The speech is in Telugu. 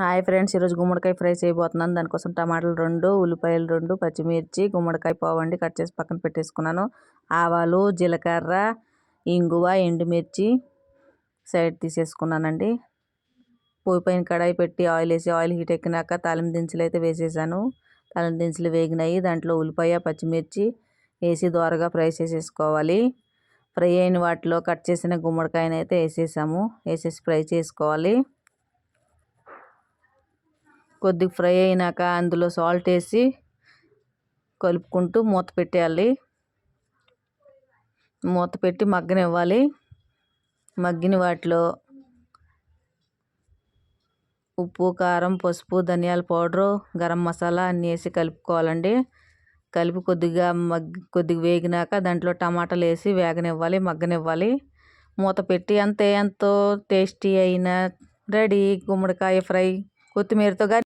హాయ్ ఫ్రెండ్స్ ఈరోజు గుమ్మడికాయ ఫ్రై చేయబోతున్నాను. దానికోసం టమాటాలు రెండు ఉల్లిపాయలు రెండు పచ్చిమిర్చి గుమ్మడికాయ పోవండి కట్ చేసి పక్కన పెట్టేసుకున్నాను. ఆవాలు జీలకర్ర ఇంగువ ఎండుమిర్చి సైడ్ తీసేసుకున్నానండి. పోయి పైన కడాయి పెట్టి ఆయిల్ వేసి ఆయిల్ హీట్ ఎక్కినాక తాలిం దినుసులు అయితే వేసేసాను. తాలిం దినుసులు వేగినాయి. దాంట్లో ఉల్లిపాయ పచ్చిమిర్చి వేసి దోరగా ఫ్రై చేసేసుకోవాలి. ఫ్రై అయిన వాటిలో కట్ చేసిన గుమ్మడికాయనైతే వేసేసాము. వేసేసి ఫ్రై చేసుకోవాలి. కొద్దిగా ఫ్రై అయినాక అందులో సాల్ట్ వేసి కలుపుకుంటూ మూత పెట్టేయాలి. మూత పెట్టి మగ్గనివ్వాలి. మగ్గిన వాటిలో ఉప్పు కారం పసుపు ధనియాల పౌడరు గరం మసాలా అన్నీ వేసి కలుపుకోవాలండి. కలిపి కొద్దిగా మగ్గి కొద్దిగా వేగినాక దాంట్లో టమాటాలు వేసి వేగనివ్వాలి మగ్గనివ్వాలి. మూత పెట్టి అంతే ఎంతో టేస్టీ అయిన రెడీ గుమ్మడికాయ ఫ్రై కొత్తిమీరతో కానీ